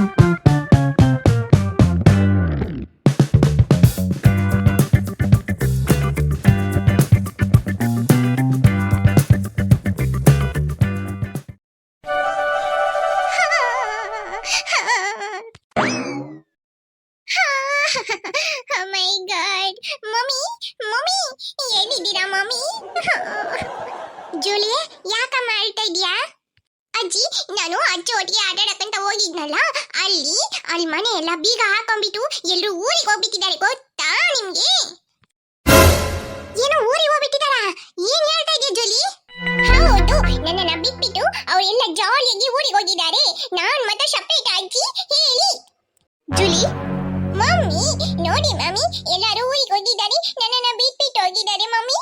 ಮೈ ಅಲ್ಲಿ ಅಲ್ಲಿ ಮನೆ ಎಲ್ಲ ಬೀಗ ಹಾಕೊಂಡ್ಬಿಟ್ಟು ಎಲ್ರು ಊರಿಗೆ ಹೋಗ್ಬಿಟ್ಟಿದ್ದಾರೆ. ಗೊತ್ತಾ ನಿಮ್ಗೆ? ಏನು ಊರಿಗೆ ಹೋಗ್ಬಿಟ್ಟಿದಾರ ಏನ್ ಹೇಳ್ತಾ ಇದೀಯ ಜೂಲಿ? ಹೌದು, ನನ್ನನ್ನ ಬಿಟ್ಬಿಟ್ಟು ಅವರೆಲ್ಲ ಜಾಲಿಯಾಗಿ ಊರಿಗೆ ಹೋಗಿದ್ದಾರೆ. ನಾನ್ ಮತ್ತೆ ಸಪ್ರೇಟ್ ಆಗಿ ಹೇಳಿ. ಜುಲಿ, ಮಮ್ಮಿ, ನೋಡಿ ಮಮ್ಮಿ, ಎಲ್ಲರೂ ಊರಿಗೆ ಹೋಗಿದ್ದಾರೆ. ನನ್ನನ್ನ ಬಿಟ್ಬಿಟ್ಟು ಹೋಗಿದ್ದಾರೆ ಮಮ್ಮಿ.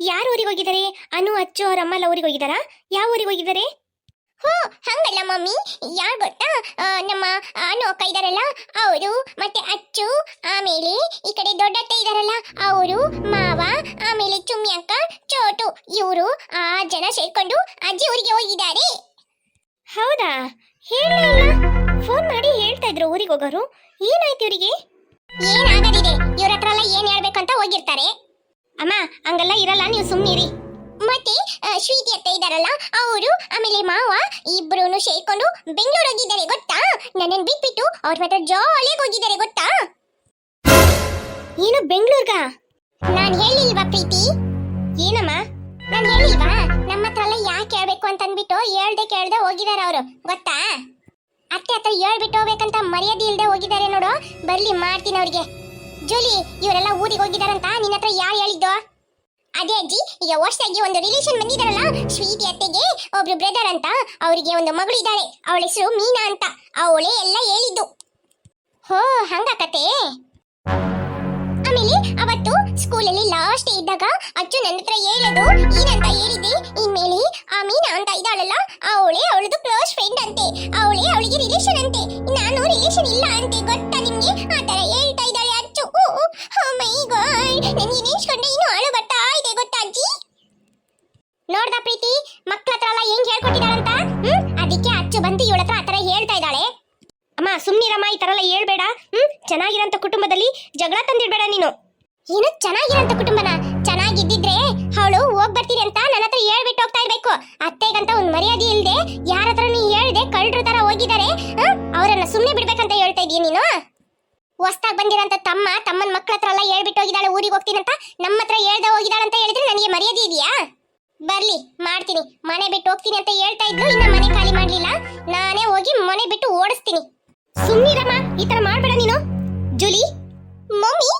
ಯಾರು ಊರಿಗೆ ಹೋಗಿದ್ದಾರೆ? ಅನು, ಅಚ್ಚು ಅವರ ಅಮ್ಮಲ್ಲ ಊರಿಗೆ ಹೋಗಿದ್ದಾರಾ? ಯಾವ ಊರಿಗೆ ಹೋಗಿದ್ದಾರೆ? ಹೋ ಹಂಗಲ್ಲ ಮಮ್ಮಿ. ಯಾರು ಗೊತ್ತಾ? ನಮ್ಮ ಅಕ್ಕ ಇದಾರಲ್ಲ ಅವರು ಮತ್ತೆ ಅಚ್ಚು ಆಮೇಲೆ ಈ ಕಡೆ ದೊಡ್ಡತ್ತೆ ಇದಾರಲ್ಲ ಅವರು ಮಾವ ಆಮೇಲೆ ಚುಮ್ಮಿ ಅಕ್ಕ ಚೋಟು ಇವರು ಆ ಜನ ಸೇರ್ಕೊಂಡು ಅಜ್ಜಿ ಊರಿಗೆ ಹೋಗಿದ್ದಾರೆ. ಹೌದಾ? ಹೇಳಲೇ ಫೋನ್ ಮಾಡಿ ಹೇಳ್ತಾ ಇದ್ರು ಊರಿಗೆ ಹೋಗೋರು. ಏನಾಯ್ತು ಇವರಿಗೆ? ಏನಾಗದಿದೆ? ಇವ್ರ ಹತ್ರ ಎಲ್ಲ ಏನ್ ಹೇಳ್ಬೇಕಂತ ಹೋಗಿರ್ತಾರೆ. ಅಮ್ಮ ಹಂಗೆಲ್ಲ ಇರಲ್ಲ ನೀವು ಸುಮ್ಮನಿರಿ ಮತ್ತೆ ಶ್ರೀತಿ ಅತ್ತೆ ಇದಾರಲ್ಲ ಅವರು ಆಮೇಲೆ ಮಾವ ಇಬ್ರು ಸೇರ್ಕೊಂಡು ಬೆಂಗಳೂರು ಹೋಗಿದ್ದಾರೆ ಗೊತ್ತಾ? ನನ್ನನ್ನು ಬಿಟ್ಬಿಟ್ಟು ಅವ್ರ ಮಾತ್ರ ಜಾಲಿಯಾಗಿ ಹೋಗಿದ್ದಾರೆ ಗೊತ್ತಾ? ಏನು ಬೆಂಗಳೂರ್ಗ? ನಾನು ಹೇಳಿಲ್ವಾ ಪ್ರೀತಿ? ಏನಮ್ಮ? ನಾನು ಹೇಳಿಲ್ವಾ? ನಮ್ಮ ಹತ್ರ ಎಲ್ಲ ಯಾಕೆ ಹೇಳ್ಬೇಕು ಅಂತ ಅಂದ್ಬಿಟ್ಟು ಹೇಳ್ದೆ ಕೇಳ್ದೆ ಹೋಗಿದ್ದಾರೆ ಅವರು ಗೊತ್ತಾ? ಅತ್ತೆ ಹತ್ರ ಹೇಳ್ಬಿಟ್ಟು ಹೋಗ್ಬೇಕಂತ ಮರ್ಯಾದೆ ಇಲ್ಲದೆ ಹೋಗಿದ್ದಾರೆ ನೋಡು ಬರ್ಲಿ ಮಾಡ್ತೀನಿ ಅವ್ರಿಗೆ. ಜೂಲಿ ಇವರೆಲ್ಲ ಊರಿಗೆ ಹೋಗಿದಾರಂತ ನಿನ್ನ ಹತ್ರ ಯಾರು ಹೇಳಿದ್ದು? ಅದೇ ಅಜ್ಜಿ, ಈಗ ವರ್ಷದಾಗಿ ಒಂದು ರಿಲೇಷನ್ ಬಂದಿದಾರಲ್ಲ ಸ್ವೀಟಿ ಅತ್ತೆಗೆ ಒಬ್ರು ಬ್ರದರ್ ಅಂತ. ಅವರಿಗೆ ಒಂದು ಮಗಳು ಇದ್ದಾಳೆ. ಅವಳ ಹೆಸರು ಮೀನಾ ಅಂತ. ಅವಳೇ ಎಲ್ಲ ಹೇಳಿದ್ದು. ಹೋ, ಹಂಗ ಕತೆ. ಆಮೇಲೆ ಅವತ್ತು ಸ್ಕೂಲಲ್ಲಿ ಲಾಸ್ಟ್ ಇದ್ದಾಗ ಅಚ್ಚು ನನ್ನ ಹತ್ರ ಹೇಳೋದು ಏನಂತ ಹೇಳಿದೆ ಇನ್ಮೇಲೆ ಆ ಮೀನಾ ಅಂತ ಇದ್ದಾಳಲ್ಲ, ಅವಳೇ ಅವಳದು ಕ್ಲೋಸ್ ಫ್ರೆಂಡ್ ಅಂತೆ. ಅವಳೇ ಅವಳಿಗೆ ರಿಲೇಷನ್ ಅಂತೆ. ನಾನು ರಿಲೇಷನ್ ಇಲ್ಲ ಅಂತೆ, ಗೊತ್ತಾ ನಿಮ್ಗೆ? ಆ ತರ ಹೇಳ್ತಾ ಇದ್ದಾಳೆ ಅಚ್ಚು. ಮೈ ಗಾಡ್ ನನಗೆ ನೆನ್ಸ್ಕೊಂಡೆ ಇನ್ನು ಅಳು ಅಜ್ಜಿ ನೋಡ್ದ ಪ್ರೀತಿ, ಮಕ್ಳ ಹತ್ರ ಎಲ್ಲ ಹೆಂಗ್ ಹೇಳ್ಕೊಟ್ಟಿದ್ದಾಳಂತ? ಹ್ಮ್? ಅದಕ್ಕೆ ಅಚ್ಚು ಬಂದು ಇವಳ ಹತ್ರ ಆತರ ಹೇಳ್ತಾ ಇದ್ದಾಳೆ. ಅಮ್ಮ ಸುಮ್ಮನಿರಮ್ಮ ಈ ತರ ಎಲ್ಲ ಹೇಳ್ಬೇಡ. ಹ್ಮ್? ಚೆನ್ನಾಗಿರೋಂಥ ಕುಟುಂಬದಲ್ಲಿ ಜಗಳ ತಂದಿಡ್ಬೇಡ ನೀನು. ಏನು ಚೆನ್ನಾಗಿರೋಂಥ ಕುಟುಂಬನ? ಹೊಸ್ದಾಗ್ ಬಂದಿರೋಂಥ ತಮ್ಮ, ತಮ್ಮನ ಮಕ್ಳ ಹತ್ರ ಎಲ್ಲ ಹೇಳ್ಬಿಟ್ಟು ಹೋಗಿದ್ದಾಳೆ, ಊರಿಗೆ ಹೋಗ್ತೀನಂತ ನಮ್ಮ ಹತ್ರ ಹೇಳ್ದೆ ಹೋಗಿದ್ದಾಳೆ ಅಂತ ಹೇಳಿದ್ರೆ ನನಗೆ ಮರ್ಯಾದೆ ಇದೆಯಾ? ಬರ್ಲಿ, ಮಾಡ್ತೀನಿ. ಮನೆ ಬಿಟ್ಟು ಹೋಗ್ತೀನಿ ಅಂತ ಹೇಳ್ತಾ ಇದ್ರು, ಇನ್ನ ಮನೆ ಖಾಲಿ ಮಾಡ್ಲಿಲ್ಲ. ನಾನೇ ಹೋಗಿ ಮನೆ ಬಿಟ್ಟು ಓಡಿಸ್ತೀನಿ. ಸುಮ್ಮನಿರಮ್ಮ ಈ ಥರ ಮಾಡ್ಬೇಡ ನೀನು. ಜುಲಿ, ಮಮ್ಮಿ.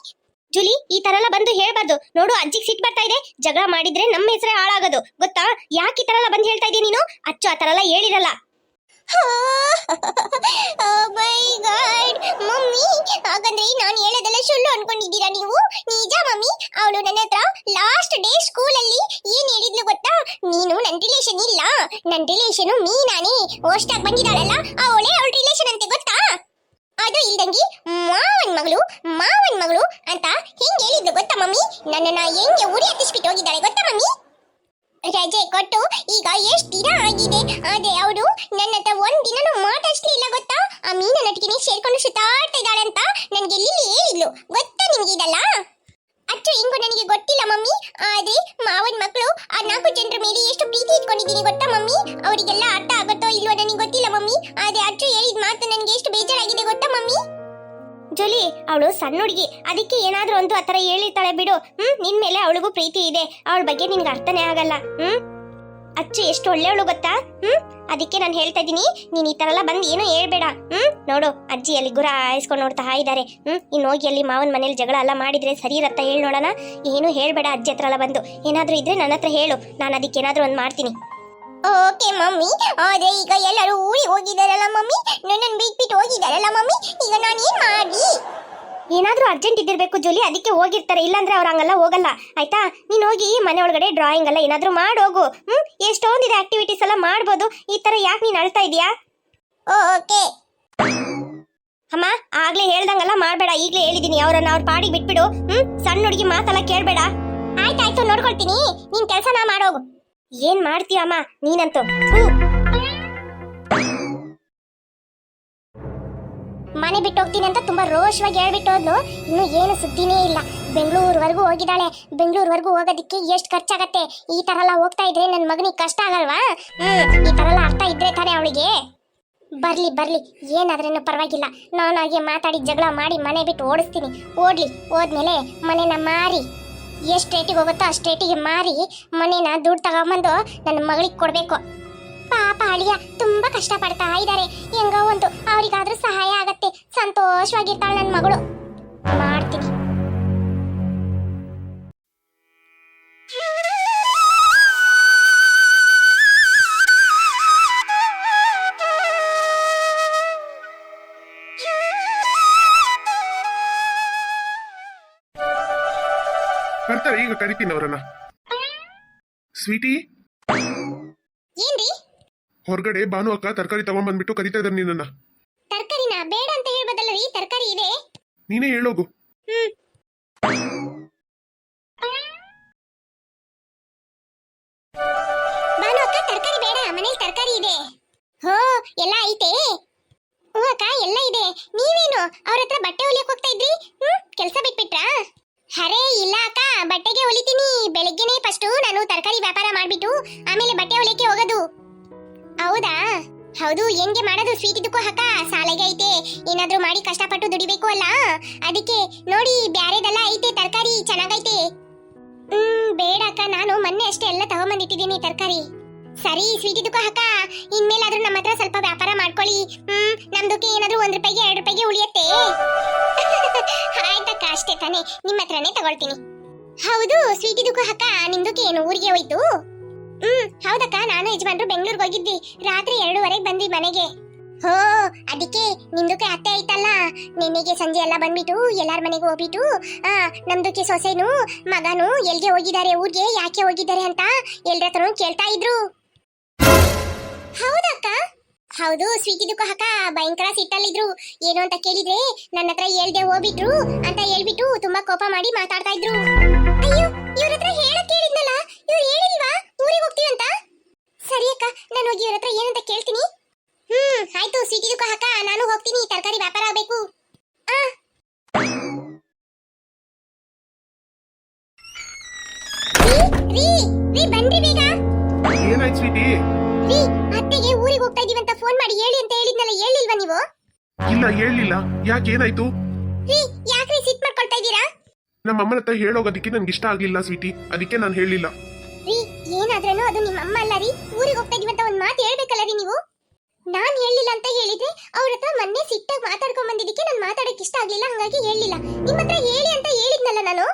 ಜುಲಿ, ಈ ತರ ಎಲ್ಲ ಬಂದು ಹೇಳ್ಬಾರ್ದು. ನೋಡು, ಅಜ್ಜಿಗೆ ಸಿಟ್ ಬರ್ತಾ ಇದೆ. ಜಗಳ ಮಾಡಿದ್ರೆ ನಮ್ಮ ಹೆಸರೇ ಹಾಳಾಗೋದು. ಗೊತ್ತಾ? ಯಾಕೆ ಈ ತರ ಎಲ್ಲ ಬಂದು ಹೇಳ್ತಾ ಇದೀಯ ನೀನು? ಅಚ್ಚು, ಆ ತರ ಎಲ್ಲ ಹೇಳಿರಲ್ಲ. ಮೈ ಗಾಡ್ ಮಮ್ಮಿ ಹಾಗಂದ್ರೆ ನಾನು ಹೇಳೋದೆಲ್ಲ ಸುಳ್ಳು ಅನ್ಕೊಂಡಿದ್ದೀರಾ ನೀವು? ನಿಜ ಮಮ್ಮಿ, ಅವಳು ನನ್ನ ಹತ್ರ ಲಾಸ್ಟ್ ಡೇ ಸ್ಕೂಲಲ್ಲಿ ಏನ್ ಹೇಳಿದ್ಲು ಗೊತ್ತಾ? ನೀನು ನನ್ ರಿಲೇಷನ್ ಇಲ್ಲ. ನನ್ ರಿಲೇಷನ್ ಮೀನಾನೇ. ಹೊಸ್ದಾಗ್ ಬಂದಿದ್ದಾಳಲ್ಲ, ಅವಳೇ ಅವಳ ರಿಲೇಷನ್ ಅಂತೆ ಗೊತ್ತಾ? ಅದು ಇಲ್ದಂಗಿ ಮಾವನ್ ಮಗಳು ಮಾವನ್ ಮಗಳು ಅಂತ ಹೆಂಗ್ ಹೇಳಿದ್ಲು ಗೊತ್ತಾ ಮಮ್ಮಿ? ನನ್ನನ್ನ ಹೆಂಗೆ ಉರಿ ಹತ್ತಿಸ್ಬಿಟ್ಟು ಹೋಗಿದ್ದಾಳೆ ಗೊತ್ತಾ ಮಮ್ಮಿ? ರಜೆ ಕೊಟ್ಟು ಈಗ ಎಷ್ಟು ದಿನ ಆಗಿದೆ? ಆದ್ರೆ ಅವರು ನನ್ನ ಹತ್ರ ಒಂದ್ ದಿನನೂ ಇಲ್ಲ ಗೊತ್ತಾ? ಆ ಮೀನನೊಟ್ಟಿಗೆ ಸೇರ್ಕೊಂಡು ಸುತ್ತಾಡ್ತಾ ಇದ್ದಾಳೆ ಅಂತ ನನ್ಗೆ ಲಿಲ್ಲಿ ಹೇಳಿದ್ಲು. ಗೊತ್ತಾ ನಿಮ್ಗೆ ಇದಲ್ಲ? ಅಚ್ಚು ಹಿಂಗು ನನಗೆ ಗೊತ್ತಿಲ್ಲ ಮಮ್ಮಿ. ಆದ್ರೆ ಮಾವನ್ ಮಕ್ಕಳು ಆ ನಾಲ್ಕು ಜನರ ಮೇಲೆ ಎಷ್ಟು ಪ್ರೀತಿ ಇಟ್ಕೊಂಡಿದ್ದೀನಿ ಗೊತ್ತಾ ಮಮ್ಮಿ? ಅವರಿಗೆಲ್ಲ ಅರ್ಥ ಆಗುತ್ತೋ ಇಲ್ವೋ ನನಗೆ ಗೊತ್ತಿಲ್ಲ ಮಮ್ಮಿ. ಆದ್ರೆ ಅಚ್ಚು ಹೇಳಿದ ಮಾತು ನನಗೆ ಎಷ್ಟು ಬೇಜಾರಾಗಿದೆ ಗೊತ್ತಾ ಮಮ್ಮಿ? ಜೋಲಿ ಅವಳು ಸಣ್ಣ ಹುಡುಗಿ. ಅದಕ್ಕೆ ಏನಾದ್ರೂ ಒಂದು ಆತರ ಹೇಳಿರ್ತಾಳೆ ಬಿಡು. ಹ್ಮ್, ನಿನ್ ಮೇಲೆ ಅವಳಿಗೂ ಪ್ರೀತಿ ಇದೆ. ಅವಳ ಬಗ್ಗೆ ನಿನ್ಗೆ ಅರ್ಥನೇ ಆಗಲ್ಲ. ಹ್ಮ್? ಅಚ್ಚು, ಎಷ್ಟು ಒಳ್ಳೆಯವಳು ಗೊತ್ತಾ? ಹ್ಮ್? ಅದಕ್ಕೆ ನಾನು ಹೇಳ್ತಾ ಇದ್ದೀನಿ, ನೀನು ಈ ತರ ಎಲ್ಲ ಬಂದು ಏನೋ ಹೇಳ್ಬೇಡ. ಹ್ಮ್? ನೋಡು, ಅಜ್ಜಿ ಅಲ್ಲಿ ಗುರ ಆಯಿಸ್ಕೊಂಡು ನೋಡ್ತಾ ಇದ್ದಾರೆ. ಹ್ಮ್? ಇನ್ನು ಹೋಗಿ ಅಲ್ಲಿ ಮಾವನ ಮನೇಲಿ ಜಗಳ ಎಲ್ಲ ಮಾಡಿದ್ರೆ ಸರಿ ಇರತ್ತ ಹೇಳಿ ನೋಡೋಣ? ಏನು ಹೇಳ್ಬೇಡ ಅಜ್ಜಿ ಹತ್ರ ಎಲ್ಲ ಬಂದು. ಏನಾದ್ರೂ ಇದ್ರೆ ನನ್ನ ಹತ್ರ ಹೇಳು. ನಾನು ಅದಕ್ಕೆ ಏನಾದ್ರೂ ಒಂದು ಮಾಡ್ತೀನಿ. Okay mummy. ಆದ್ರೆ ಈಗ ಎಲ್ಲರೂ ಊರಿಗೆ ಹೋಗಿದಾರಲ್ಲ ಮಮ್ಮಿ? ನನ್ನನ್ನು ಬಿಟ್ಬಿಟ್ಟು ಹೋಗಿದಾರಲ್ಲ ಮಮ್ಮಿ? ಈಗ ನಾನು ಏನ್ ಮಾಡಿ ಏನಾದ್ರೂ ಅರ್ಜೆಂಟ್ ಇದ್ದಿರ್ಬೇಕು ಜೋಲಿ ಅದಕ್ಕೆ ಹೋಗಿರ್ತಾರೆ. ಇಲ್ಲಾಂದ್ರೆ ಅವ್ರು ಹಂಗೆಲ್ಲ ಹೋಗಲ್ಲ. ಆಯ್ತಾ? ನೀನ್ ಹೋಗಿ ಮನೆ ಒಳಗಡೆ ಡ್ರಾಯಿಂಗ್ ಎಲ್ಲ ಏನಾದ್ರೂ ಮಾಡೋಗು ಹ್ಮ್? ಎಷ್ಟೊಂದಿದೆ ಆಕ್ಟಿವಿಟೀಸ್ ಎಲ್ಲ ಮಾಡ್ಬೋದು. ಈ ತರ ಯಾಕೆ ನೀನ್ ಅಳ್ತಾ ಇದೀಯಾ? ಓಕೆ. ಅಮ್ಮ ಆಗ್ಲೇ ಹೇಳ್ದಂಗೆಲ್ಲ ಮಾಡ್ಬೇಡ. ಈಗ್ಲೇ ಹೇಳಿದೀನಿ ಅವ್ರನ್ನ ಅವ್ರ ಪಾಡಿಗೆ ಬಿಟ್ಬಿಡು. ಹ್ಮ್? ಸಣ್ಣ ಹುಡುಗಿ ಮಾತೆಲ್ಲ ಕೇಳ್ಬೇಡ. ಆಯ್ತಾಯ್ತು ನೋಡ್ಕೊಳ್ತೀನಿ. ನಿನ್ ಕೆಲಸ ನಾ ಮಾಡೋಗು ಏನ್ ಮಾಡ್ತೀಯ ಅಮ್ಮ? ನೀನಂತೂ. ಮನೆ ಬಿಟ್ಟು ಹೋಗ್ತೀನಿ ಅಂತ ತುಂಬಾ ರೋಷವಾಗಿ ಹೇಳ್ಬಿಟ್ಟು ಹೋದ್ಲು. ಇನ್ನು ಏನು ಸುದ್ದಿನೇ ಇಲ್ಲ. ಬೆಂಗಳೂರುವರೆಗೂ ಹೋಗಿದ್ದಾಳೆ. ಬೆಂಗಳೂರುವರೆಗೂ ಹೋಗೋದಕ್ಕೆ ಎಷ್ಟು ಖರ್ಚಾಗತ್ತೆ? ಈ ತರ ಎಲ್ಲ ಹೋಗ್ತಾ ಇದ್ರೆ ನನ್ನ ಮಗನಿಗೆ ಕಷ್ಟ ಆಗಲ್ವಾ? ಈ ತರ ಎಲ್ಲ ಅರ್ಥ ಇದ್ರೆ ತಾನೆ ಅವಳಿಗೆ? ಬರ್ಲಿ ಬರ್ಲಿ. ಏನಾದ್ರೇನು ಪರವಾಗಿಲ್ಲ. ನಾನು ಹಾಗೆ ಮಾತಾಡಿ ಜಗಳ ಮಾಡಿ ಮನೆ ಬಿಟ್ಟು ಓಡಿಸ್ತೀನಿ. ಓಡ್ಲಿ, ಹೋದ್ಮೇಲೆ ಮನೆನ ಮಾರಿ. ಎಷ್ಟು ರೇಟಿಗೆ ಹೋಗುತ್ತೋ ಅಷ್ಟು ರೇಟಿಗೆ ಮಾರಿ ಮನೇನ ದುಡ್ಡು ತಗೊಂಬಂದು ನನ್ನ ಮಗಳಿಗೆ ಕೊಡಬೇಕು. ಪಾಪ ಅಳಿಯ ತುಂಬ ಕಷ್ಟಪಡ್ತಾ ಇದ್ದಾರೆ ಹೆಂಗೋ ಒಂದು ಅವರಿಗಾದ್ರೂ ಸಹಾಯ ಆಗತ್ತೆ. ಸಂತೋಷವಾಗಿರ್ತಾಳೆ ನನ್ನ ಮಗಳು. ಮಾಡ್ತೀನಿ. ಬರ್ತಾರೆ ಈಗ ಕರಿತೀನಿ ಅವರನ್ನ. ಸ್ವೀಟಿ? ಏನ್ರಿ? ಹೊರಗಡೆ ಭಾನು ಅಕ್ಕ ತರಕಾರಿ ತಗೊಂಡ್ಬಂದ್ಬಿಟ್ಟು ಕರಿತಾ ಇದ್ದಾರೆ ನಿನ್ನನ್ನ. ತರಕಾರಿನ? ಬೇಡ ಅಂತ ಹೇಳ್ಬೋದಲ್ಲ ರೀ ತರಕಾರಿ ಇದೆ. ನೀನೇ ಹೇಳೋಗು. ಬಟ್ಟೆಗೆ ಹೊಲಿತೀನಿ. ಬೆಳಗ್ಗೆನೆ ಫಸ್ಟ್ ನಾನು ತರಕಾರಿ ವ್ಯಾಪಾರ ಮಾಡ್ಬಿಟ್ಟು ಆಮೇಲೆ ಬಟ್ಟೆ ಹೊಲಿಯಕ್ಕೆ ಹೋಗೋದು. ಹೌದಾ? ಹೌದು, ಹೆಂಗೆ ಮಾಡೋದು? ಸ್ವೀಟ್ ಇದಕ್ಕೂ ಹಾಕ ಸಾಲೆಗೆ ಐತೆ. ಏನಾದ್ರೂ ಮಾಡಿ ಕಷ್ಟಪಟ್ಟು ದುಡಿಬೇಕು ಅಲ್ಲ? ಅದಕ್ಕೆ ನೋಡಿ, ಬ್ಯಾರೆದೆಲ್ಲ ಐತೆ, ತರಕಾರಿ ಚೆನ್ನಾಗೈತೆ. ಹ್ಮ್, ಬೇಡ ಅಕ್ಕ. ನಾನು ಮೊನ್ನೆ ಅಷ್ಟೇ ಎಲ್ಲ ತಗೊಂಬಂದಿಟ್ಟಿದ್ದೀನಿ ತರಕಾರಿ. ಸರಿ, ಸ್ವೀಟ್ ಇದಕ್ಕೂ ಹಾಕ ಇನ್ಮೇಲಾದ್ರೂ ನಮ್ಮ ಹತ್ರ ಸ್ವಲ್ಪ ವ್ಯಾಪಾರ ಮಾಡ್ಕೊಳ್ಳಿ. ಹ್ಮ್, ನಮ್ದಕ್ಕೆ ಏನಾದ್ರೂ ಒಂದ್ ರೂಪಾಯಿಗೆ, ಎರಡು ರೂಪಾಯಿಗೆ ಉಳಿಯತ್ತೆ. ಆಯ್ತಕ್ಕ, ಅಷ್ಟೇ ತಾನೇ. ನಿಮ್ಮ ಹತ್ರನೇ ತಗೊಳ್ತೀನಿ. ಹೌದು, ಸ್ವೀಟ್ ಅಕ್ಕ, ನಿಮ್ದಕ್ಕೆ ಏನು, ಊರಿಗೆ ಹೋಯ್ತು? ಹ್ಮ್, ಹೌದಕ್ಕ, ನಾನು ಯಜಮಾನ್ರು ಬೆಂಗಳೂರಿಗೆ ಹೋಗಿದ್ವಿ, ರಾತ್ರಿ ಎರಡೂವರೆಗೆ ಬಂದ್ವಿ ಮನೆಗೆ. ಹೋ, ಅದಕ್ಕೆ ನಿಮ್ದಕ್ಕೆ ಅತ್ತೆ ಐತಲ್ಲ ನಿನ್ನೆಗೆ ಸಂಜೆ ಎಲ್ಲ ಬಂದ್ಬಿಟ್ಟು, ಎಲ್ಲಾರ ಮನೆಗೆ ಹೋಗ್ಬಿಟ್ಟು, ಆ, ನಮ್ದಕ್ಕೆ ಸೊಸೆನು, ಮಗನು ಎಲ್ಗೆ ಹೋಗಿದ್ದಾರೆ, ಊರಿಗೆ, ಯಾಕೆ ಹೋಗಿದ್ದಾರೆ ಅಂತ ಎಲ್ರ ಕೇಳ್ತಾ ಇದ್ರು. ಹೌದಕ್ಕ? ಹೌದು ಸ್ವೀಟಿದಕ್ಕೂ ಹಾಕ ಭಯಂಕರ ಸಿಟ್ಟಲ್ಲಿದ್ರು. ಏನು ಅಂತ ಕೇಳಿದ್ರೆ ನನ್ನ ಹತ್ರ ಹೇಳ್ದೆ ಹೋಗ್ಬಿಟ್ರು ಅಂತ ಹೇಳ್ಬಿಟ್ಟು ತುಂಬಾ ಕೋಪ ಮಾಡಿ ಮಾತಾಡ್ತಾ ಇದ್ರು. ಯಾಕೆ ಏನಾಯ್ತು? ರೀ ಯಾಕ್ರಿ ಸಿಟ್ ಮಾಡ್ಕೊಳ್ತಾ ಇದ್ದೀರಾ? ನಮ್ಮ ಅಮ್ಮನ ಹತ್ರ ಹೇಳೋಗೋದಕ್ಕೆ ನನ್ಗೆ ಇಷ್ಟ ಆಗ್ಲಿಲ್ಲ ಸ್ವೀಟಿ. ಅದಕ್ಕೆ ನಾನು ಹೇಳಿಲ್ಲ. ರೀ ಏನಾದ್ರೇನು ಅದು ನಿಮ್ಮ ಅಮ್ಮ ಅಲ್ಲ ರೀ. ಊರಿಗೆ ಹೋಗ್ತಾ ಇದೀವಿ ಅಂತ ಒಂದು ಮಾತು ಹೇಳ್ಬೇಕಲ್ಲ ರೀ ನೀವು? ನಾನ್ ಹೇಳಿಲ್ಲ ಅಂತ ಹೇಳಿದ್ರೆ ಅವ್ರ ಹತ್ರ ಮೊನ್ನೆ ಸಿಟ್ಟಾಗಿ ಮಾತಾಡ್ಕೊಂಡ್ ಬಂದಿದ್ದಕ್ಕೆ ನಾನು ಮಾತಾಡಕ್ ಇಷ್ಟ ಆಗ್ಲಿಲ್ಲ ಹಂಗಾಗಿ ಹೇಳಿಲ್ಲ. ನಿಮ್ಮ ಹತ್ರ ಹೇಳಿ ಅಂತ ಹೇಳಿದ್ನಲ್ಲ ನಾನು?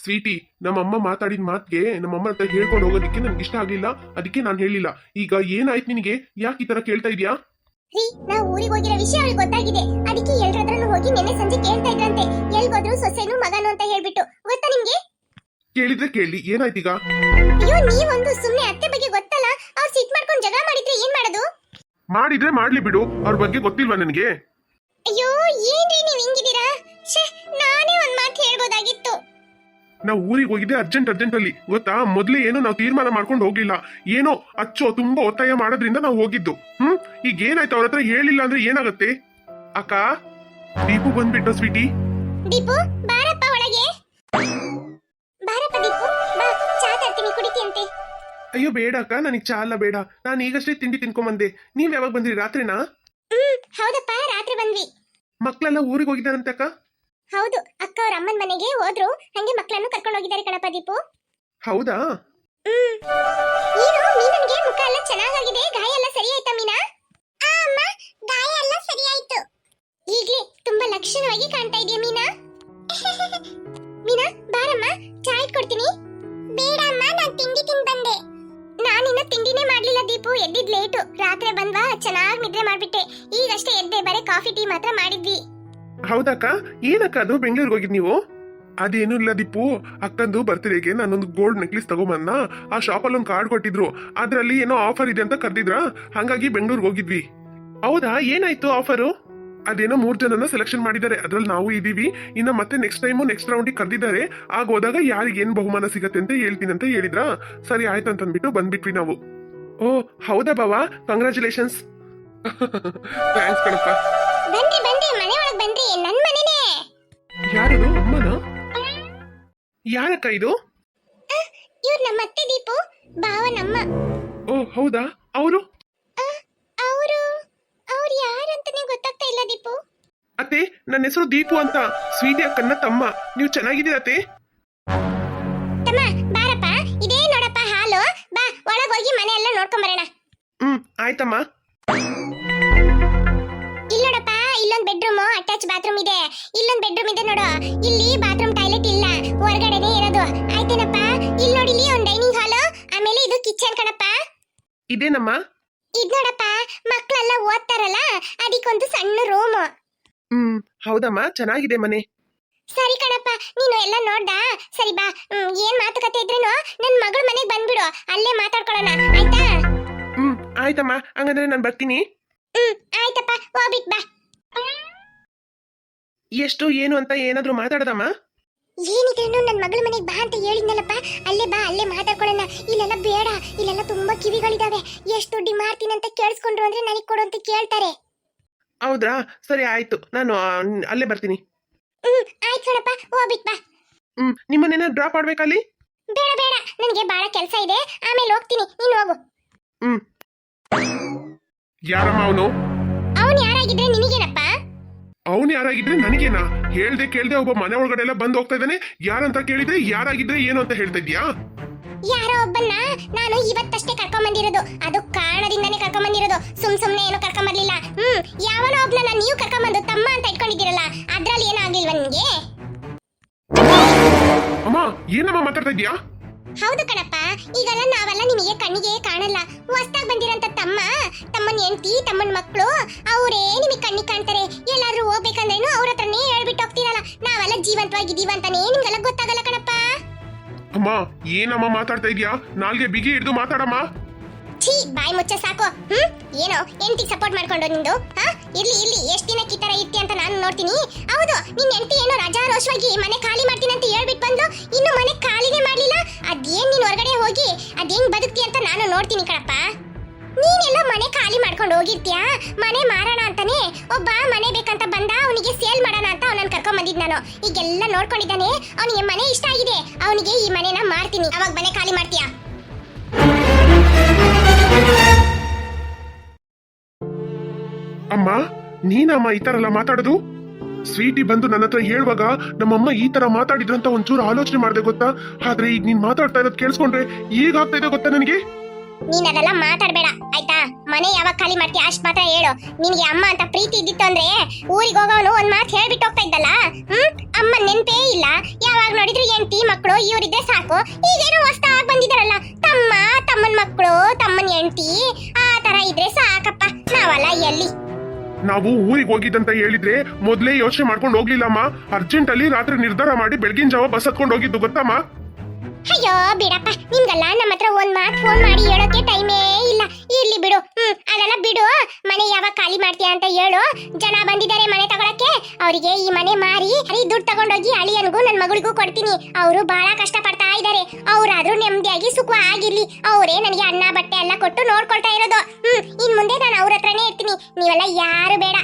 ಸ್ವೀಟಿ ನಮ್ಮಮ್ಮ ಮಾತಾಡಿದ ಮಾತ್ಗೆ ನಮ್ಮಮ್ಮ ಹತ್ರ ಹೇಳ್ಕೊಂಡು ಹೋಗೋದಕ್ಕೆ ನನ್ಗೆ ಇಷ್ಟ ಆಗ್ಲಿಲ್ಲ ಅದಕ್ಕೆ ನಾನು ಹೇಳಿಲ್ಲ. ಈಗ ಏನಾಯ್ತು ನಿನಗೆ? ಯಾಕೆ ಈ ತರ ಕೇಳ್ತಾ ಇದೀಯಾ? ರೀ ನಾವು ಊರಿಗೆ ಹೋಗಿರೋ ವಿಷಯ ಅವಳಿಗೆ ಗೊತ್ತಾಗಿದೆ. ಅದಕ್ಕೆ ಎಲ್ರ ಹತ್ರನೂ ಹೋಗಿ ನೆನ್ನೆ ಸಂಜೆ ಕೇಳ್ತಾ ಇದ್ರಂತೆ. ಎಲ್ಗೋದ್ರು ಸೊಸೆನು ಮಗನು ಅಂತ ಹೇಳ್ಬಿಟ್ಟು. ಗೊತ್ತಾ ನಿಮ್ಗೆ? ಕೇಳಿದ್ರೆ ಕೇಳಿ ಏನಾಯ್ತೀಗ ಅಯ್ಯೋ ನೀವೊಂದು ಸುಮ್ಮನೆ ಅತ್ತೆ ಬಗ್ಗೆ ಗೊತ್ತಲ್ಲ? ಅವ್ರು ಸಿಟ್ ಮಾಡ್ಕೊಂಡು ಜಗಳ ಮಾಡಿದ್ರೆ ಏನ್ ಮಾಡೋದು? ಮಾಡಿದ್ರೆ ಮಾಡ್ಲಿ ಬಿಡು ಅವ್ರ ಬಗ್ಗೆ ಗೊತ್ತಿಲ್ವಾ ನನಗೆ? ಅಯ್ಯೋ ಏನ್ರಿ ನೀವ್ ಹಿಂಗಿದ್ದೀರಾ? ಛೇ ನಾನೇ ಒಂದ್ ಮಾತು ಹೇಳ್ಬೋದಾಗಿತ್ತು. ನಾವು ಊರಿಗೆ ಹೋಗಿದ್ದೆ ಅರ್ಜೆಂಟ್ ಅರ್ಜೆಂಟ್ ಅಲ್ಲಿ. ಗೊತ್ತಾ? ಮೊದಲೇ ಏನೋ ನಾವು ತೀರ್ಮಾನ ಮಾಡ್ಕೊಂಡು ಹೋಗಿಲ್ಲ ಏನೋ ಅಚ್ಚೋ ತುಂಬಾ ಒತ್ತಾಯ ಮಾಡೋದ್ರಿಂದ ನಾವು ಹೋಗಿದ್ದು. ಹ್ಮ್? ಈಗ ಏನಾಯ್ತು ಅವ್ರ ಹತ್ರ ಹೇಳಿಲ್ಲ ಅಂದ್ರೆ ಏನಾಗುತ್ತೆ? ಅಕ್ಕ? ದೀಪು ಬಂದ್ಬಿಟ್ಟು ಸ್ವೀಟಿ. ದೀಪು ಬಾರಪ್ಪ ಒಳಗೆ. ಬಾರಪ್ಪ ದೀಪು ಬಾ ಚಾ ತರ್ತೀನಿ ಕುಡಿತಿಯಂತೆ. ಅಯ್ಯೋ ಬೇಡ ಅಕ್ಕ ನನಗೆ ಚಾ ಅಲ್ಲ ಬೇಡ. ನಾನು ಈಗಷ್ಟೇ ತಿಂಡಿ ತಿನ್ಕೊಂಬಂದೆ. ನೀವ್ ಯಾವಾಗ ಬಂದ್ರಿ? ರಾತ್ರಿನಾ? ಹ್ಮ್ ಹೌದಪ್ಪ ರಾತ್ರಿ ಬಂದ್ವಿ. ಮಕ್ಳೆಲ್ಲ ಊರಿಗೆ ಹೋಗಿದ್ದಾರಂತೆ ಅಕ್ಕ? ಹೌದು ಅಕ್ಕ ಅವ್ರ ಅಮ್ಮನ ಮನೆಗೆ ಹೋದ್ರು ಹಂಗೆ ಮಕ್ಕಳನ್ನು ಕರ್ಕೊಂಡು ಹೋಗಿದ್ದಾರೆ ಕಣಪ್ಪ ದೀಪು. ಹೌದಾ? ಹ್ಮ್. ಏನು ಮೀನನ್ಗೆ ಮುಖ ಎಲ್ಲ ಚೆನ್ನಾಗಿದೆ ಗಾಯ ಎಲ್ಲ ಸರಿ ಆಯ್ತಾ ಮೀನಾ? ಆ ಅಮ್ಮ ಗಾಯ ಎಲ್ಲ ಸರಿ ಆಯ್ತು. ಈಗ್ಲೇ ತುಂಬಾ ಲಕ್ಷಣವಾಗಿ ಕಾಣ್ತಾ ಇದೆಯಾ ಮೀನಾ? ಮೀನಾ ಬಾರಮ್ಮ ಚಾಯ್ ಇಟ್ಕೊಡ್ತೀನಿ ಬೇಡ ಅಮ್ಮ ನಾನು ತಿಂಡಿ ತಿಂದ್ ಬಂದೆ. ನಾನಿನ್ನ ತಿಂಡಿನೇ ಮಾಡ್ಲಿಲ್ಲ ದೀಪು ಎದ್ದಿದ್ ಲೇಟು ರಾತ್ರಿ ಬಂದ್ವಾ ಚೆನ್ನಾಗಿ ನಿದ್ರೆ ಮಾಡ್ಬಿಟ್ಟೆ. ಈಗಷ್ಟೇ ಎದ್ದೆ ಬರೀ ಕಾಫಿ ಟೀ ಮಾತ್ರ ಮಾಡಿದ್ವಿ. ಹೌದಕ್ಕ? ಏನಕ್ಕ ಅದು? ಬೆಂಗಳೂರಿಗೆ ಹೋಗಿದ್ ನೀವು? ಅದೇನು ಇಲ್ಲ ದೀಪು. ಅಕ್ಕಂದು ಬರ್ತ್ಡೇಗೆ ನಾನೊಂದು ಗೋಲ್ಡ್ ನೆಕ್ಲೆಸ್ ತಗೊಂಬಂದ ಆ ಶಾಪಲ್ಲಿ ಒಂದು ಕಾರ್ಡ್ ಕೊಟ್ಟಿದ್ರು. ಅದರಲ್ಲಿ ಏನೋ ಆಫರ್ ಇದೆ ಅಂತ ಕರೆದಿದ್ರ. ಹಂಗಾಗಿ ಬೆಂಗಳೂರಿಗೆ ಹೋಗಿದ್ವಿ. ಹೌದಾ? ಏನಾಯ್ತು ಆಫರು ಅದೇನೋ ಮೂರ್ ಜನನ ಸೆಲೆಕ್ಷನ್ ಮಾಡಿದ್ದಾರೆ. ಅದ್ರಲ್ಲಿ ನಾವು ಇದೀವಿ. ಇನ್ನ ಮತ್ತೆ ನೆಕ್ಸ್ಟ್ ಟೈಮು ನೆಕ್ಸ್ಟ್ ರೌಂಡಿಗೆ ಕರೆದಿದ್ದಾರೆ. ಆಗ ಹೋದಾಗ ಯಾರಿಗೆ ಏನ್ ಬಹುಮಾನ ಸಿಗತ್ತೆ ಅಂತ ಹೇಳ್ತೀನಿ ಅಂತ ಹೇಳಿದ್ರ? ಸರಿ, ಆಯ್ತು ಅಂತ ಅಂದ್ಬಿಟ್ಟು ಬಂದ್ಬಿಟ್ವಿ ನಾವು. ಓ, ಹೌದಾ ಬಾವಾ ಕಂಗ್ರ್ಯಾಚುಲೇಷನ್ಸ್ ಥ್ಯಾಂಕ್ಸ್ ಕಣಪ್ಪ. ಬನ್ರಿ ಬನ್ರಿ ಮನೆ ಒಳಗ್ ಬನ್ರಿ ನನ್ ಮನೆನೇ. ಯಾರದು ಅಮ್ಮನ? ಯಾರಕ್ಕ ಇದು? ಇವ್ರು ನಮ್ಮ ಅತ್ತೆ ದೀಪು ಭಾವನಮ್ಮ ಓ ಹೌದಾ? ಅವರು? ಅವರು ಅವ್ರು ಯಾರು ಯಾರಂತಾನೆ ಗೊತ್ತಾಗ್ತಾ ಇಲ್ಲ ದೀಪು. ಅತ್ತೆ ನನ್ನ ಹೆಸರು ದೀಪು ಅಂತ ಸ್ವೀಟಿ ಅಕ್ಕನ ತಮ್ಮ. ನೀವು ಚೆನ್ನಾಗಿದ್ದೀರಾ ಅತ್ತೆ? ತಮ್ಮ ಬಾರಪ್ಪ. ಇದೇ ನೋಡಪ್ಪ ಹಾಲು. ಬಾ ಒಳಗೋಗಿ ಹೋಗಿ ಮನೆ ಎಲ್ಲ ನೋಡ್ಕೊಂಡ್ ಬರೋಣ. ಹ್ಮ್ ಆಯ್ತಮ್ಮ. ಇಲ್ಲೊಂದ್ ಬೆಡ್ರೂಮ್ ಅಟ್ಯಾಚ್ ಬಾತ್ರೂಮ್ ಇದೆ. ಇಲ್ಲೊಂದು ಬೆಡ್ರೂಮ್ ಇದೆ ನೋಡು. ಇಲ್ಲಿ ಬಾತ್ರೂಮ್ ಟಾಯ್ಲೆಟ್ ಇಲ್ಲ. ಹೊರಗಡೆನೇ ಇರೋದು. ಆಯ್ತೇನಪ್ಪ? ಇಲ್ಲಿ ನೋಡಿ ಇಲ್ಲಿ ಒಂದು ಡೈನಿಂಗ್ ಹಾಲ್ ಆಮೇಲೆ ಇದು ಕಿಚನ್ ಕಣಪ್ಪ. ಇದೇನಮ್ಮ? ಇದ್ ನೋಡಪ್ಪ ಮಕ್ಕಳೆಲ್ಲ ಓದ್ತಾರಲ್ಲ ಅದಕ್ಕೊಂದು ಸಣ್ಣ ರೂಮ್ ಹ್ಮ್ ಹೌದಮ್ಮ. ಚೆನ್ನಾಗಿದೆ ಮನೆ. ಸರಿ ಕಣಪ್ಪ ನೀನು ಎಲ್ಲ ನೋಡ್ದ? ಸರಿ ಬಾ. ಹ್ಮ್, ಏನ್ ಮಾತುಕತೆ ಇದ್ರೇನು ನನ್ ಮಗಳ ಮನೆಗ್ ಬಂದ್ಬಿಡು. ಅಲ್ಲೇ ಮಾತಾಡ್ಕೊಳ್ಳೋಣ. ಆಯ್ತಾ? ಹ್ಮ್ ಆಯ್ತಮ್ಮ. ಹಂಗಂದ್ರೆ ನಾನು ಬರ್ತೀನಿ. ಹ್ಮ್ ಆಯ್ತಪ್ಪ. ಹೋಗ್ಬಿಟ್ ಬಾ. ಎಷ್ಟು ಏನು ಅಂತ ಏನಾದ್ರೂ ಮಾತಾಡದಮ್ಮ? ಏನಿದ್ರೂ ನನ್ ಮಗಳ ಮನೆಗೆ ಬಾ ಅಂತ ಹೇಳಿದ್ನಲ್ಲಪ್ಪ. ಅಲ್ಲೇ ಬಾ ಅಲ್ಲೇ ಮಾತಾಡ್ಕೊಳ್ಳೋಣ. ಇಲ್ಲೆಲ್ಲ ಬೇಡ. ಇಲ್ಲೆಲ್ಲ ತುಂಬಾ ಕಿವಿಗಳಿದಾವೆ. ಎಷ್ಟು ದುಡ್ಡಿ ಮಾಡ್ತೀನಿ ಅಂತ ಕೇಳಿಸ್ಕೊಂಡ್ರು ಅಂದ್ರೆ ನನಗ್ ಕೊಡು ಅಂತ ಕೇಳ್ತಾರೆ. ಹೌದ್ರಾ? ಸರಿ ಆಯ್ತು. ನಾನು ಆ, ಅಲ್ಲೇ ಬರ್ತೀನಿ. ಹ್ಮ್ ಆಯ್ತು ಕಣಪ್ಪ ಹೋಗ್ಬಿಟ್ ಬಾ. ಹ್ಮ್ ನಿಮ್ಮನ್ನೇನ ಡ್ರಾಪ್ ಮಾಡ್ಬೇಕಲ್ಲಿ? ಬೇಡ ಬೇಡ. ನನಗೆ ಬಹಳ ಕೆಲಸ ಇದೆ. ಆಮೇಲೆ ಹೋಗ್ತೀನಿ. ನೀನು ಹೋಗು. ಹ್ಮ್. ಯಾರಮ್ಮ ಅವನು? ಅವನು ಯಾರಾಗಿದ್ರೆ ನಿನಗೇನಪ್ಪ ಅವನು ಯಾರಾಗಿದ್ರೆ ನನಗೇನಾ ಹೇಳ್ದೆ ಕೇಳ್ದೆ ಒಬ್ಬ ಮನೆ ಒಳಗಡೆ ಎಲ್ಲ ಬಂದು ಹೋಗ್ತಾ ಇದ್ದಾನೆ. ಯಾರಂತ ಕೇಳಿದ್ರೆ ಯಾರಾಗಿದ್ರೆ ಏನು ಅಂತ ಹೇಳ್ತಾ ಇದ್ಯಾ ಯಾರೋ ಒಬ್ಬನ್ನ ನಾನು ಇವತ್ತಷ್ಟೇ ಕರ್ಕೊಂಡ್ ಬಂದಿರೋದು. ಅದು ಕಾರಣದಿಂದಾನೇ ಕರ್ಕೊಂಡ್ ಬಂದಿರೋದು. ಸುಮ್ ಸುಮ್ನೆ ಏನು ಕರ್ಕೊಂಡ್ ಬರ್ಲಿಲ್ಲ. ಹ್ಮ್ ಯಾವನೋ ಒಬ್ನ ನೀವು ಕರ್ಕೊಂಡ್ ಬಂದು ತಮ್ಮ ಅಂತ ಇಟ್ಕೊಂಡಿದ್ದೀರಲ್ಲ ಅದ್ರಲ್ಲಿ ಏನೂ ಆಗ್ಲಿಲ್ವಾ ನಿಮ್ಗೆ ಅಮ್ಮ ಏನಮ್ಮ ಮಾತಾಡ್ತಾ ಇದ್ಯಾ ಹೌದು ಕಣಪ್ಪ, ಈಗೆಲ್ಲ ನಾವೆಲ್ಲ ನಿಮಗೆ ಕಣ್ಣಿಗೆ ಕಾಣಲ್ಲ. ಹೊಸ್ದಾಗ್ ಬಂದಿರಂತ ತಮ್ಮ, ತಮ್ಮನ್ ಹೆಂಡತಿ, ತಮ್ಮನ್ ಮಕ್ಕಳು ಅವರೇ ನಿಮಗೆ ಕಣ್ಣಿಗೆ ಕಾಣ್ತಾರೆ. ಎಲ್ಲಾದ್ರೂ ಹೋಗ್ಬೇಕಂದ್ರೇನು ಅವ್ರ ಹತ್ರನೇ ಹೇಳ್ಬಿಟ್ಟು ಹೋಗ್ತೀರಲ್ಲ. ನಾವೆಲ್ಲ ಜೀವಂತವಾಗಿದ್ದೀವ ಅಂತಾನೆ ನಿಮ್ಗೆಲ್ಲ ಗೊತ್ತಾಗಲ್ಲ ಕಣಪ್ಪ. ಅಮ್ಮ, ಏನಮ್ಮ ಮಾತಾಡ್ತಾ ಇದೀಯಾ ನಾಲ್ಗೆ ಬಿಗಿ ಹಿಡಿದು ಮಾತಾಡಮ್ಮ. ಛೀ, ಬಾಯಿ ಮುಚ್ಚ ಸಾಕು. ಹ್ಮ್? ಏನೋ ಎಂಟಿ ಸಪೋರ್ಟ್ ಮಾಡ್ಕೊಂಡು ನಿಂದು? ಹಾ? ಇರ್ಲಿ ಇರ್ಲಿ, ಎಷ್ಟು ದಿನಕ್ಕೆ ಈ ತರ ಇರ್ತಿ ಅಂತ ನಾನು ನೋಡ್ತೀನಿ. ಹೌದು, ನಿನ್ ಎಂಟಿ ಏನೋ ರಜಾರೋಷವಾಗಿ ಮನೆ ಖಾಲಿ ಮಾಡ್ತೀನಿ ಅಂತ ಹೇಳ್ಬಿಟ್ಟು ಬಂದು ಇನ್ನು ಮನೆ ಖಾಲಿನೇ ಮಾಡ್ಲಿಲ್ಲ? ಅದೇನ್ ನೀನ್ ಹೊರಗಡೆ ಹೋಗಿ ಅದೇನ್ ಬದುಕ್ತಿ ಅಂತ ನಾನು ನೋಡ್ತೀನಿ ಕಣಪ್ಪ. ನೀನೆಲ್ಲ ಮನೆ ಖಾಲಿ ಮಾಡ್ಕೊಂಡು ಹೋಗಿರ್ತೀಯಾ? ಮನೆ ಮಾರೋಣ ಅಂತಾನೆ? ಒಬ್ಬ ಮನೆ ಬೇಕಂತ ಬಂದ ಅವನಿಗೆ ಸೇಲ್ ಮಾಡೋಣ ಅಂತ ಅವನನ್ನ ಕರ್ಕೊಂಡ್ ಬಂದಿದ್ ನಾನು. ಈಗೆಲ್ಲ ನೋಡ್ಕೊಂಡಿದ್ದಾನೆ, ಅವನಿಗೆ ಮನೆ ಇಷ್ಟ ಆಗಿದೆ. ಅವನಿಗೆ ಈ ಮನೆನ ಮಾಡ್ತೀನಿ ಅವಾಗ ಮನೆ ಖಾಲಿ ಮಾಡ್ತೀಯಾ? ಅಮ್ಮ, ನೀನಮ್ಮ ಈ ತರ ಎಲ್ಲ ಮಾತಾಡೋದು? ಸ್ವೀಟಿ ಬಂದು ನನ್ನ ಹತ್ರ ಹೇಳುವಾಗ ನಮ್ಮಮ್ಮ ಈ ತರ ಮಾತಾಡಿದ್ರಂತ ಒಂಚೂರು ಆಲೋಚನೆ ಮಾಡಿದೆ ಗೊತ್ತಾ? ಆದ್ರೆ ಈಗ ನೀನ್ ಮಾತಾಡ್ತಾ ಇರೋದ್ ಕೇಳಿಸ್ಕೊಂಡ್ರೆ ಈಗ ಆಗ್ತಾ ಇದೆ ಗೊತ್ತಾ ನನಗೆ? ನೀನ್ ಅದೆಲ್ಲ ಮಾತಾಡ್ಬೇಡ, ಆಯ್ತಾ? ಮನೆ ಯಾವಾಗ ಖಾಲಿ ಮಾಡ್ತೀಯ ಅಷ್ಟ್ ಮಾತ್ರ ಹೇಳು. ನಿನ್ಗೆ ಅಮ್ಮ ಅಂತ ಪ್ರೀತಿ ಇದ್ದಿತ್ತು ಅಂದ್ರೆ ಊರಿಗೆ ಹೋಗೋನು ಒಂದ್ ಮಾತು ಹೇಳ್ಬಿಟ್ಟು ಹೋಗ್ತಾ ಇದ್ದಲ್ಲ? ಹ್ಮ್? ಅಮ್ಮ ನೆನ್ಪೇ ಇಲ್ಲ. ಯಾವಾಗ ನೋಡಿದ್ರು ಎಂಟಿ ಮಕ್ಕಳು ಇವ್ರಿದ್ರೆ ಸಾಕು. ಈಗೇನೋ ಹೊಸ್ತಾಗ್ ಬಂದಿದಾರಲ್ಲ. ತಮ್ಮ, ತಮ್ಮನ್ ಮಕ್ಕಳು ತಮ್ಮನ್ ಎಂಟಿ ಆ ತರ ಇದ್ರೆ ಸಾಕಪ್ಪ. ನಾವಲ್ಲ ಎಲ್ಲಿ? ನಾವು ಊರಿಗೆ ಹೋಗಿದ್ದಂತ ಹೇಳಿದ್ರೆ ಮೊದ್ಲೇ ಯೋಚನೆ ಮಾಡ್ಕೊಂಡು ಹೋಗ್ಲಿಲ್ಲಮ್ಮ. ಅರ್ಜೆಂಟ್ ಅಲ್ಲಿ ರಾತ್ರಿ ನಿರ್ಧಾರ ಮಾಡಿ ಬೆಳಗಿನ ಜಾವ ಬಸ್ ಹತ್ಕೊಂಡು ಹೋಗಿದ್ದು, ಗೊತ್ತಮ್ಮ? ಅಯ್ಯೋ, ಬಿಡಪ್ಪ. ನಿಮ್ಗೆಲ್ಲ ನಮ್ಮ ಹತ್ರ ಒಂದ್ ಮಾತು ಫೋನ್ ಮಾಡಿ ಹೇಳೋಕೆ ಇಲ್ಲ ಇರ್ಲಿ ಬಿಡು. ಹ್ಮ್ ಅದೆಲ್ಲ ಬಿಡು. ಮನೆ ಯಾವಾಗ ಖಾಲಿ ಮಾಡ್ತೀಯ ಅಂತ ಹೇಳು. ಜನ ಬಂದಿದ್ದಾರೆ ಮನೆ ತಗೊಳಕ್ಕೆ. ಅವರಿಗೆ ಈ ಮನೆ ಮಾರಿ ಅರಿ ದುಡ್ಡು ತಗೊಂಡೋಗಿ ಅಳಿಯನ್ಗೂ ನನ್ನ ಮಗಳಿಗೂ ಕೊಡ್ತೀನಿ. ಅವರು ಬಹಳ ಕಷ್ಟ ಪಡ್ತಾ ಇದ್ದಾರೆ. ಅವ್ರಾದ್ರೂ ನೆಮ್ಮದಿಯಾಗಿ ಸುಖ ಆಗಿರ್ಲಿ. ಅವರೇ ನನಗೆ ಅನ್ನ ಬಟ್ಟೆ ಎಲ್ಲ ಕೊಟ್ಟು ನೋಡ್ಕೊಳ್ತಾ ಇರೋದು. ಹ್ಮ್ ಇನ್ ಮುಂದೆ ನಾನು ಅವ್ರ ಹತ್ರನೇ ಇರ್ತೀನಿ. ನೀವೆಲ್ಲ ಯಾರು ಬೇಡ.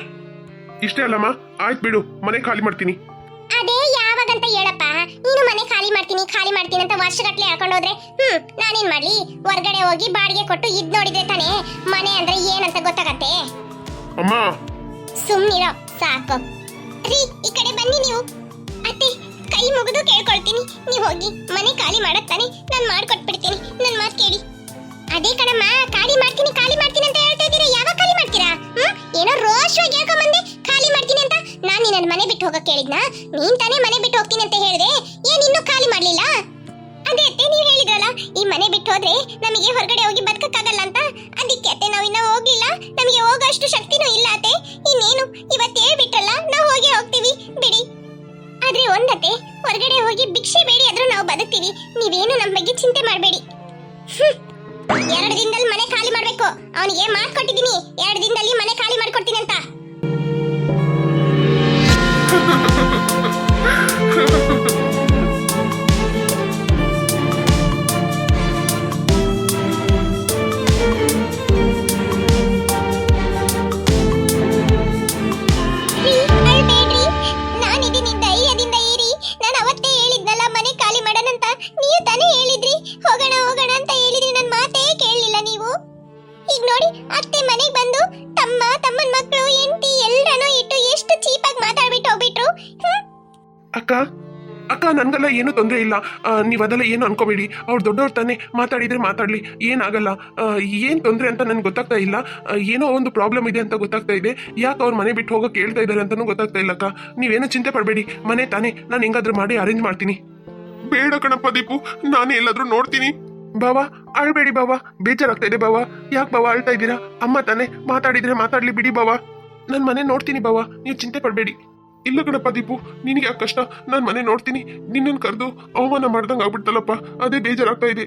ಇಷ್ಟೇ ಅಲ್ಲಮ್ಮ. ಆಯ್ತು ಬಿಡು. ಮನೆ ಖಾಲಿ ಮಾಡ್ತೀನಿ. ಅದೇ ಯಾವಾಗಂತ ಹೇಳಪ್ಪ. ನೀನು ಮನೆ ಖಾಲಿ ಮಾಡ್ತೀನಿ ಖಾಲಿ ಮಾಡ್ತೀನಿ ಅಂತ ವರ್ಷಗಟ್ಟಲೆ ಹಾಕೊಂಡು ಹೋದ್ರೆ ಹ್ಮ್ ನಾನೇನ್ ಮಾಡ್ಲಿ? ಹೊರ್ಗಡೆ ಹೋಗಿ ಬಾಡಿಗೆ ಕೊಟ್ಟು ಇದ್ ನೋಡಿದ್ರೆ ತಾನೇ ಮನೆ ಅಂದ್ರೆ ಏನಂತ ಗೊತ್ತಾಗತ್ತೆ? ಅಮ್ಮ. ಸುಮ್ನಿರೋ ಸಾಕು. ರೀ ಈ ಕಡೆ ಬನ್ನಿ ನೀವು. ಅತ್ತೆ ಕೈ ಮುಗಿದು ಕೇಳ್ಕೊಳ್ತೀನಿ. ನೀವು ಹೋಗಿ ಮನೆ ಖಾಲಿ ಮಾಡಕ್ ತಾನೆ ನಾನ್ ಮಾಡ್ಕೊಟ್ಬಿಡ್ತೀನಿ. ನನ್ನ ಮಾತು ಕೇಳಿ. ಅದೇ ಕಣಮ್ಮ ಖಾಲಿ ಮಾಡ್ತೀನಿ ಖಾಲಿ ಮಾಡ್ತೀನಿ ಅಂತ ಹೇಳ್ತಾ ಇದ್ದೀರಾ? ಯಾವಾಗ ಖಾಲಿ ಮಾಡ್ತೀರಾ? ಹ್ಮ್ ಏನೋ ರೋಷವಾಗಿ ಹೇಳ್ಕೊಂಬಂದೆ ಖಾಲಿ ಮಾಡ್ತೀನಿ ಅಂತ. ನಾನ್ ನಿನ್ನ ಮನೆ ಬಿಟ್ಟು ಹೋಗಕ್ಕೆ ಕೇಳಿದ್ನಾ ನೀನ್ ತಾನೇ ಮನೆ ಬಿಟ್ಟು ಹೋಗ್ತೀನಿ ಅಂತ ಹೇಳಿದೆ. ಏನ್ ಇನ್ನೂ ಖಾಲಿ ಮಾಡ್ಲಿಲ್ಲ? ಅದೇ ಅತ್ತೆ, ನೀವ್ ಹೇಳಿದ್ರಲ್ಲ, ಈ ಮನೆ ಬಿಟ್ಟು ಹೋದ್ರೆ ನಮಗೆ ಹೊರಗಡೆ ಹೋಗಿ ಬದುಕಕ್ಕಾಗಲ್ಲ ಅಂತ? ಅದಕ್ಕೆ ಅತ್ತೆ, ನಾವು ಇನ್ನ ಹೋಗ್ಲಿಲ್ಲ. ನಮಗೆ ಹೋಗೋಷ್ಟು ಶಕ್ತಿನೂ ಇಲ್ಲ ಅತ್ತೆ. ಇನ್ನೇನು? ಇವತ್ತು ಹೇಳ್ಬಿಟ್ರಲ್ಲ, ನಾವು ಹೋಗಿ ಹೋಗ್ತೀವಿ. ಬಿಡಿ. ಆದ್ರೆ ಒಂದತ್ತೆ ಹೊರಗಡೆ ಹೋಗಿ ಭಿಕ್ಷೆ ಬೇಡಿ, ಆದ್ರೂ ನಾವು ಬದುಕ್ತೀವಿ. ನೀವೇನು ನಮ್ಮ ಬಗ್ಗೆ ಚಿಂತೆ ಮಾಡಬೇಡಿ. ಎರಡು ದಿನದಲ್ಲಿ ಮನೆ ಖಾಲಿ ಮಾಡ್ಬೇಕು. ಅವನಿಗೆ ಮಾತು ಕೊಟ್ಟಿದ್ದೀನಿ. ಎರಡು ದಿನದಲ್ಲಿ ಮನೆ ಖಾಲಿ ಮಾಡ್ಕೊಡ್ತೀನಿ ಅಂತ Ha ha ha ha ha! ನನ್ಗೆಲ್ಲ ಏನು ತೊಂದರೆ ಇಲ್ಲ. ನೀವು ಅದೆಲ್ಲ ಏನು ಅನ್ಕೋಬೇಡಿ. ಅವ್ರು ದೊಡ್ಡವ್ರು ತಾನೇ ಮಾತಾಡಿದ್ರೆ ಮಾತಾಡ್ಲಿ. ಏನಾಗಲ್ಲ. ಏನು ತೊಂದರೆ ಅಂತ ನನಗೆ ಗೊತ್ತಾಗ್ತಾ ಇಲ್ಲ. ಏನೋ ಒಂದು ಪ್ರಾಬ್ಲಮ್ ಇದೆ ಅಂತ ಗೊತ್ತಾಗ್ತಾ ಇದೆ. ಯಾಕೆ ಅವ್ರು ಮನೆ ಬಿಟ್ಟು ಹೋಗೋಕೆ ಕೇಳ್ತಾ ಇದ್ದಾರೆ ಅಂತಲೂ ಗೊತ್ತಾಗ್ತಾ ಇಲ್ಲ ಅಕ್ಕ. ನೀವೇನು ಚಿಂತೆ ಪಡಬೇಡಿ. ಮನೆ ತಾನೇ. ನಾನು ಹೆಂಗಾದ್ರೂ ಮಾಡಿ ಅರೇಂಜ್ ಮಾಡ್ತೀನಿ. ಬೇಡ ಕಣಪ್ಪ ದೀಪು. ನಾನು ಎಲ್ಲಾದರೂ ನೋಡ್ತೀನಿ. ಬಾವಾ ಅಳ್ಬೇಡಿ ಬಾವಾ ಬೇಜಾರಾಗ್ತಾ ಇದೆ ಬಾವಾ ಯಾಕೆ ಬಾವಾ ಅಳ್ತಾ ಇದ್ದೀರಾ? ಅಮ್ಮ ತಾನೇ ಮಾತಾಡಿದ್ರೆ ಮಾತಾಡ್ಲಿ ಬಿಡಿ ಬಾವಾ ನಾನು ಮನೆ ನೋಡ್ತೀನಿ ಬಾವಾ ನೀವು ಚಿಂತೆ ಪಡಬೇಡಿ. ಇಲ್ಲ ಕಣಪ್ಪ ದೀಪು ನಿನಗೆ ಆ ಕಷ್ಟ ನಾನು ಮನೆ ನೋಡ್ತೀನಿ. ನಿನ್ನನ್ನು ಕರೆದು ಅವಮಾನ ಮಾಡ್ದಂಗೆ ಆಗ್ಬಿಡ್ತಲ್ಲಪ್ಪ. ಅದೇ ಬೇಜಾರಾಗ್ತಾ ಇದೆ.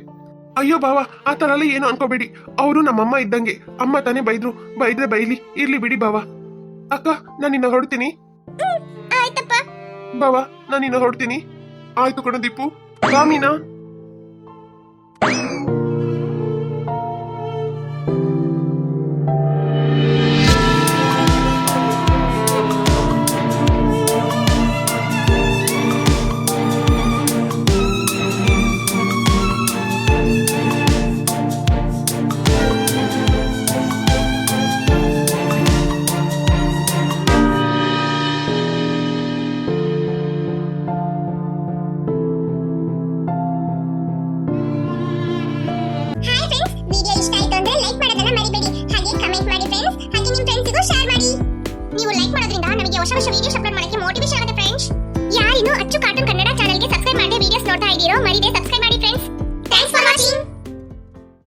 ಅಯ್ಯೋ ಬಾವ ಆ ಥರ ಎಲ್ಲ ಏನು ಅನ್ಕೋಬೇಡಿ. ಅವರು ನಮ್ಮಮ್ಮ ಇದ್ದಂಗೆ. ಅಮ್ಮ ತಾನೇ ಬೈದ್ರು. ಬೈದ್ರೆ ಬೈಲಿ. ಇರ್ಲಿ ಬಿಡಿ ಬಾವ ಅಕ್ಕ ನಾನು ನಿನ್ನ ಹೊರಡ್ತೀನಿ ಬಾವ ನಾನು ನಿನ್ನ ಹೊಡ್ತೀನಿ. ಆಯ್ತು ಕಣ ದೀಪು. ಬಾ